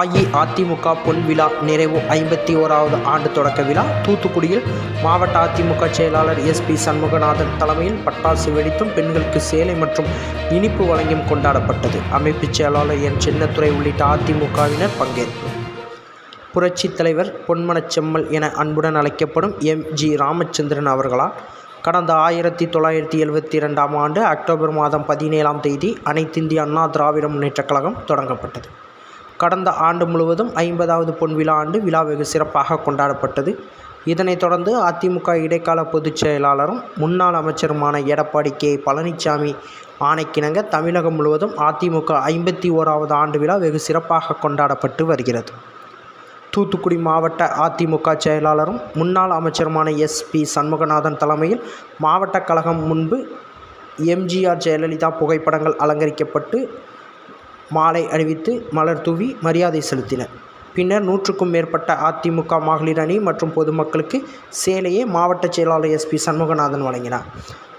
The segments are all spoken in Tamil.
அஇஅதிமுக பொன் விழா நிறைவு ஐம்பத்தி ஓராவது ஆண்டு தொடக்க விழா. தூத்துக்குடியில் மாவட்ட அதிமுக செயலாளர் எஸ் பி சண்முகநாதன் தலைமையில் பட்டாசு வெடித்தும் பெண்களுக்கு சேலை மற்றும் இனிப்பு வழங்கியும் கொண்டாடப்பட்டது. அமைப்புச் செயலாளர் என். சின்னத்துறை உள்ளிட்ட அதிமுகவினர் பங்கேற்பு. புரட்சித் தலைவர் பொன்மனச்செம்மல் என அன்புடன் அழைக்கப்படும் எம். ஜி. ராமச்சந்திரன் அவர்களால் கடந்த ஆயிரத்தி தொள்ளாயிரத்தி எழுபத்தி ரெண்டாம் ஆண்டு அக்டோபர் மாதம் பதினேழாம் தேதி அனைத்திந்திய அண்ணா திராவிட முன்னேற்றக் கழகம் தொடங்கப்பட்டது. கடந்த ஆண்டு முழுவதும் ஐம்பதாவது பொன் விழா ஆண்டு விழா வெகு சிறப்பாக கொண்டாடப்பட்டது. இதனைத் தொடர்ந்து அதிமுக இடைக்கால பொதுச் செயலாளரும் முன்னாள் அமைச்சருமான எடப்பாடி கே. பழனிசாமி ஆணைக்கிணங்க தமிழகம் முழுவதும் அதிமுக ஐம்பத்தி ஓராவது ஆண்டு விழா வெகு சிறப்பாக கொண்டாடப்பட்டு வருகிறது. தூத்துக்குடி மாவட்ட அதிமுக செயலாளரும் முன்னாள் அமைச்சருமான எஸ். பி. சண்முகநாதன் தலைமையில் மாவட்ட கழகம் முன்பு எம்ஜிஆர் ஜெயலலிதா புகைப்படங்கள் அலங்கரிக்கப்பட்டு மாலை அணிவித்து மலர் தூவி மரியாதை செலுத்தினர் பின்னர் நூற்றுக்கும் மேற்பட்ட அதிமுக மகளிர் அணி மற்றும் பொதுமக்களுக்கு சேலையை மாவட்ட செயலாளர் எஸ்பி சண்முகநாதன் வழங்கினார்.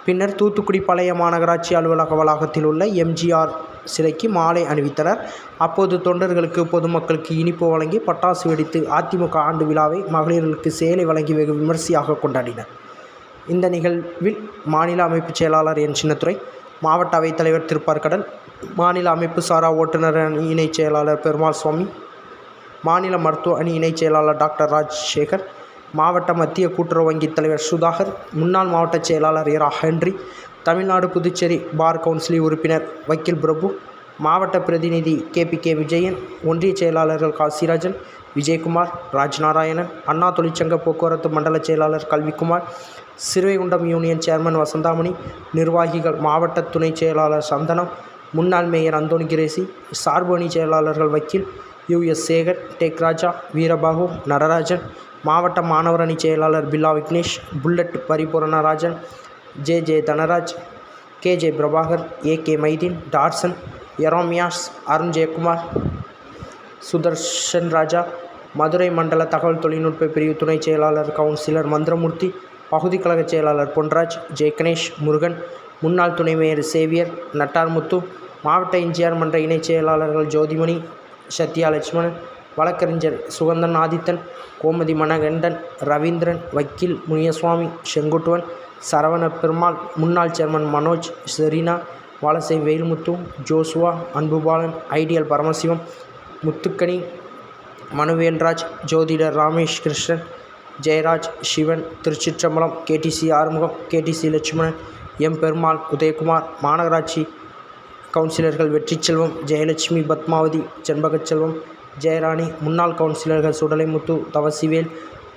பின்னர் தூத்துக்குடி பழைய மாநகராட்சி அலுவலக வளாகத்தில் உள்ள எம்ஜிஆர் சிலைக்கு மாலை அணிவித்தனர். அப்போது தொண்டர்களுக்கு பொதுமக்களுக்கு இனிப்பு வழங்கி பட்டாசு வெடித்து அதிமுக ஆண்டு விழாவை மகளிர்களுக்கு சேலை வழங்கி வெகு விமர்சையாக கொண்டாடினர். இந்த நிகழ்வில் மாநில அமைப்புச் செயலாளர் என் சின்னத்துறை மாவட்ட அவைத்தலைவர் திருப்பார்கடல் மாநில அமைப்பு சாரா ஓட்டுநர் அணி இணைச் செயலாளர் பெருமாள் சுவாமி மாநில மருத்துவ அணி இணைச் செயலாளர் டாக்டர் ராஜ்சேகர் மாவட்ட மத்திய கூட்டுறவு வங்கி தலைவர் சுதாகர் முன்னாள் மாவட்ட செயலாளர் Ira Henry Tamil Nadu Puducherry bar council உறுப்பினர் வக்கீல் பிரபு மாவட்ட பிரதிநிதி கே பி கே விஜயன் ஒன்றிய செயலாளர்கள் காசிராஜன் விஜயகுமார் ராஜ்நாராயணன் அண்ணா தொழிற்சங்க போக்குவரத்து மண்டல செயலாளர் கல்விக்குமார் சிறுவைகுண்டம் யூனியன் சேர்மன் வசந்தாமணி நிர்வாகிகள் மாவட்ட துணைச் செயலாளர் சந்தனம் முன்னாள் மேயர் அந்தோனி கிரேசி சார்பு அணி செயலாளர்கள் வக்கீல் யு. எஸ். சேகர் டேக் ராஜா வீரபாகு நடராஜன் மாவட்ட மாணவர் அணி செயலாளர் Billa Vignesh bullet Paripooranarajan J. J. Dhanaraj K. J. Prabhakar A. K. Maideen Tarzan எரோமியாஸ் Arun Jayakumar Sudarshan Raja Madurai மண்டல தகவல் தொழில்நுட்ப பிரிவு துணைச் செயலாளர் கவுன்சிலர் மந்திரமூர்த்தி பகுதி கழக செயலாளர் பொன்ராஜ் ஜெயகணேஷ் முருகன் முன்னாள் துணை மேயர் சேவியர் நட்டார்முத்து மாவட்ட எம்ஜிஆர் மன்ற இணைச் செயலாளர்கள் ஜோதிமணி சத்யா லட்சுமணன் வழக்கறிஞர் சுகந்தன் ஆதித்தன் கோமதி மணகண்டன் ரவீந்திரன் வக்கீல் முனியசுவாமி செங்குட்டுவன் சரவண பெருமாள் முன்னாள் chairman Manoj Serena Valasai Velmuthu Joshua Anbubalan ideal Paramasivam Muthukani Manuvelraj ஜோதிடர் Ramesh Krishnan Jayaraj Sivan Thiruchitrambalam KTC Arumugam KTC Lakshmanan M Perumal Udayakumar மாநகராட்சி கவுன்சிலர்கள் வெற்றிச்செல்வம் ஜெயலட்சுமி பத்மாவதி செண்பகச்செல்வம் ஜெயராணி முன்னாள் கவுன்சிலர்கள் சுடலைமுத்து தவசிவேல்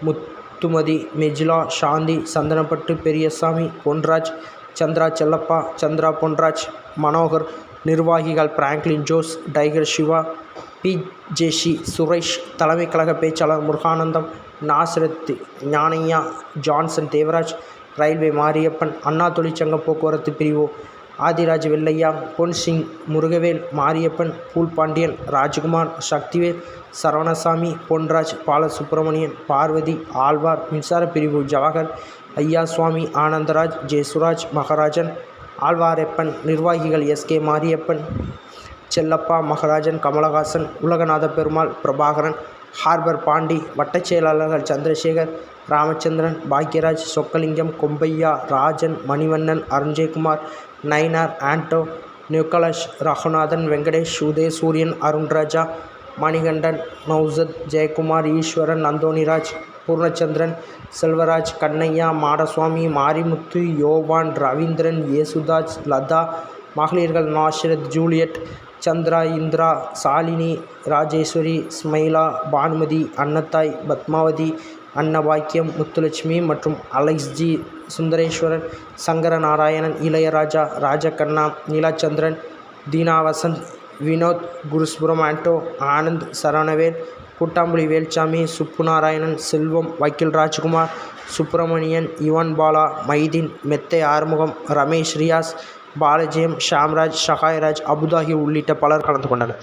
முத்துமதி மெஜிலா சாந்தி சந்தனப்பட்டு பெரியசாமி பொன்ராஜ் சந்திரா செல்லப்பா சந்திரா பொன்ராஜ் மனோகர் நிர்வாகிகள் Franklin Jose tiger Siva P. Jeshi Suresh தலைமை கழக பேச்சாளர் Muruganandam Nazareth Gnanaiah Johnson Devaraj railway Mariappan Anna தொழிற்சங்க போக்குவரத்து பிரிவு ஆதிராஜ் வெள்ளையா பொன்சிங் முருகவேல் மாரியப்பன் பூல்பாண்டியன் ராஜ்குமார் சக்திவேல் சரவணசாமி பொன்ராஜ் பாலசுப்ரமணியன் பார்வதி ஆழ்வார் மின்சார பிரிவு ஜவஹர் ஐயாசுவாமி ஆனந்தராஜ் ஜெயசுராஜ் மகராஜன் ஆழ்வாரெப்பன் நிர்வாகிகள் எஸ்கே மாரியப்பன் செல்லப்பா மகராஜன் கமலஹாசன் உலகநாத பெருமாள் பிரபாகரன் ஹார்பர் பாண்டி வட்டச் செயலாளர்கள் சந்திரசேகர் ராமச்சந்திரன் பாக்யராஜ் சொக்கலிங்கம் கொம்பையா ராஜன் மணிவண்ணன் அருண்ஜெயக்குமார் நயினார் ஆண்டோ நிக்கோலஸ் ரகுநாதன் வெங்கடேஷ் உதயசூரியன் அருண்ராஜா மணிகண்டன் நௌசத் ஜெயக்குமார் ஈஸ்வரன் அந்தோணிராஜ் பூர்ணச்சந்திரன் செல்வராஜ் கண்ணையா மாடசுவாமி மாரிமுத்து யோவான் ரவீந்திரன் யேசுதாஜ் லதா மகளிர்கள் நாஷரத் ஜூலியட் சந்திரா இந்திரா சாலினி ராஜேஸ்வரி ஸ்மைலா பானுமதி அன்னத்தாய் பத்மாவதி அன்னபாக்கியம் முத்துலட்சுமி மற்றும் அலெக்ஸ்ஜி சுந்தரேஸ்வரன் சங்கர நாராயணன் இளையராஜா ராஜகண்ணா நீலாச்சந்திரன் தீனா வசந்த் வினோத் குருஸ்புரம் ஆண்டோ ஆனந்த் சரவணவேல் கூட்டாம்புலி வேல்சாமி சுப்புநாராயணன் செல்வம் வக்கீல் ராஜ்குமார் சுப்பிரமணியன் யுவன் பாலா மைதீன் மெத்தை ஆறுமுகம் ரமேஷ் ரியாஸ் பாலஜெயம் ஷாம்ராஜ் ஷஹாய்ராஜ் அபுதாகி உள்ளிட்ட பலர் கலந்து கொண்டனர்.